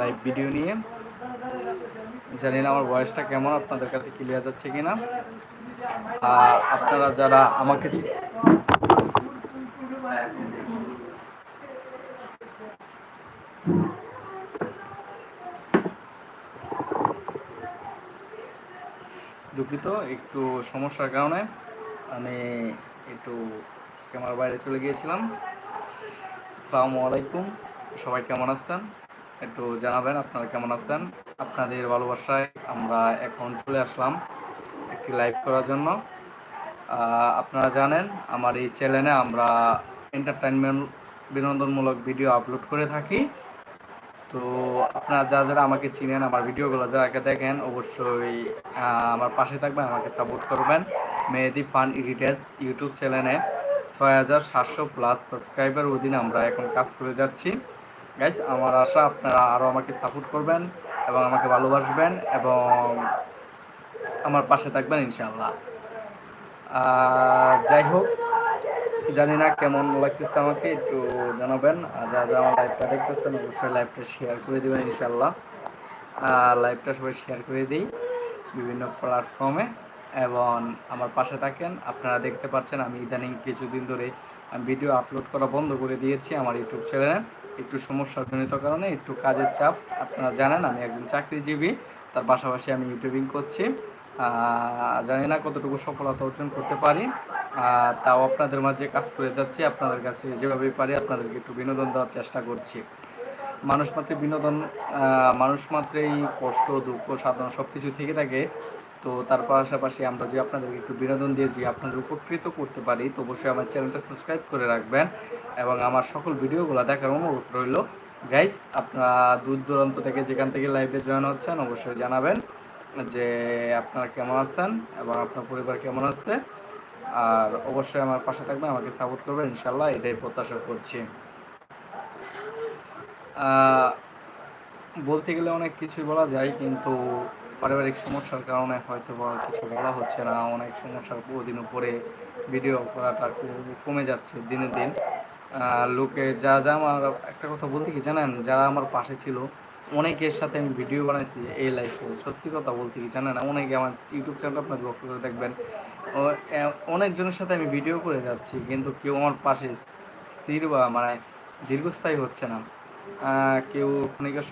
Live video নিয়ে। জানি না আমার ভয়েসটা কেমন, আপনাদের কাছে ক্লিয়ার যাচ্ছে কিনা। আর আপনারা যারা আমাকে দুঃখিত, একটু সমস্যার কারণে আমি একটু ক্যামেরার বাইরে চলে গিয়েছিলাম। আসসালামু আলাইকুম, সবাই কেমন আছেন? একটু জানাবেন আপনারা কেমন আছেন? আপনাদের ভালোবাসায় আমরা এখন চলে আসলাম একটি লাইভ করার জন্য। আপনারা জানেন, আমার এই চ্যানেলে আমরা এন্টারটেনমেন্ট বিনোদনমূলক ভিডিও আপলোড করে থাকি। তো আপনারা যারা যারা আমাকে চিনেন, আমার ভিডিওগুলো যারা দেখেন, অবশ্যই আমার পাশে থাকবেন, আমাকে সাপোর্ট করবেন। মেহেদি ফান এডিটার্স ইউটিউব চ্যানেলে ছয় হাজার সাতশো প্লাস সাবস্ক্রাইবার অধীনে আমরা এখন কাজ করে যাচ্ছি। গাইস আমার আশা আপনারা আরও আমাকে সাপোর্ট করবেন এবং আমাকে ভালোবাসবেন এবং আমার পাশে থাকবেন ইনশাল্লাহ যাই হোক, জানি না কেমন লাগতেছে আমাকে, একটু জানাবেন। আর যা যারা আমার লাইভটা দেখতেছেন, অবশ্যই লাইভটা শেয়ার করে দেবেন ইনশাল্লাহ লাইভটা সবাই শেয়ার করে দিই বিভিন্ন প্ল্যাটফর্মে এবং আমার পাশে থাকেন। আপনারা দেখতে পাচ্ছেন আমি ইদানিং কিছুদিন ধরে ভিডিও আপলোড করা বন্ধ করে দিয়েছি আমার ইউটিউব চ্যানেলে। একটু সমস্যাজনিত কারণে, একটু কাজের চাপ। আপনারা জানেন আমি একজন চাকরিজীবী, তার পাশাপাশি আমি ইউটিউবিং করছি। জানি না কতটুকু সফলতা অর্জন করতে পারি। তাও আপনাদের মাঝে কাজ করে যাচ্ছি। আপনাদের কাছে যেভাবে পারি আপনাদেরকে একটু বিনোদন দেওয়ার চেষ্টা করছি। মানুষ মাত্রে বিনোদন মানুষ মাত্রেই কষ্ট, দুঃখ, সাধনা সব কিছু থেকে থাকে। তো তার পাশাপাশি আমরা যদি আপনাদেরকে একটু বিনোদন দিয়ে যদি আপনাদের উপকৃত করতে পারি, তো অবশ্যই আমার চ্যানেলটা সাবস্ক্রাইব করে রাখবেন এবং আমার সকল ভিডিওগুলো দেখার অনুরোধ রইল। গাইস আপনারা দূর দূরান্ত থেকে যেখান থেকে লাইভে জয়েন হচ্ছেন, অবশ্যই জানাবেন যে আপনারা কেমন আছেন এবং আপনার পরিবার কেমন আছে। আর অবশ্যই আমার পাশে থাকবেন, আমাকে সাপোর্ট করবেন। ইনশাল্লাহ এটাই প্রত্যাশা করছি। বলতে গেলে অনেক কিছুই বলা যায়, কিন্তু পারিবারিক সমস্যার কারণে হয়তো বা কিছু বলা হচ্ছে না। অনেক সমস্যার দিন উপরে ভিডিও করাটা কমে যাচ্ছে দিনে দিন। লোকে যা যা আমার একটা কথা বলতে কি জানেন? যারা আমার পাশে ছিল, অনেকের সাথে আমি ভিডিও বানাইছি এই লাইফে সত্যি কথা বলতে কি জানেন? অনেকে আমার ইউটিউব চ্যানেল আপনার লক্ষ্য করে দেখবেন। অনেকজনের সাথে আমি ভিডিও করে যাচ্ছি, কিন্তু কেউ আমার পাশে স্থির বা মানে দীর্ঘস্থায়ী হচ্ছে না। কেউ ক্ষণিকের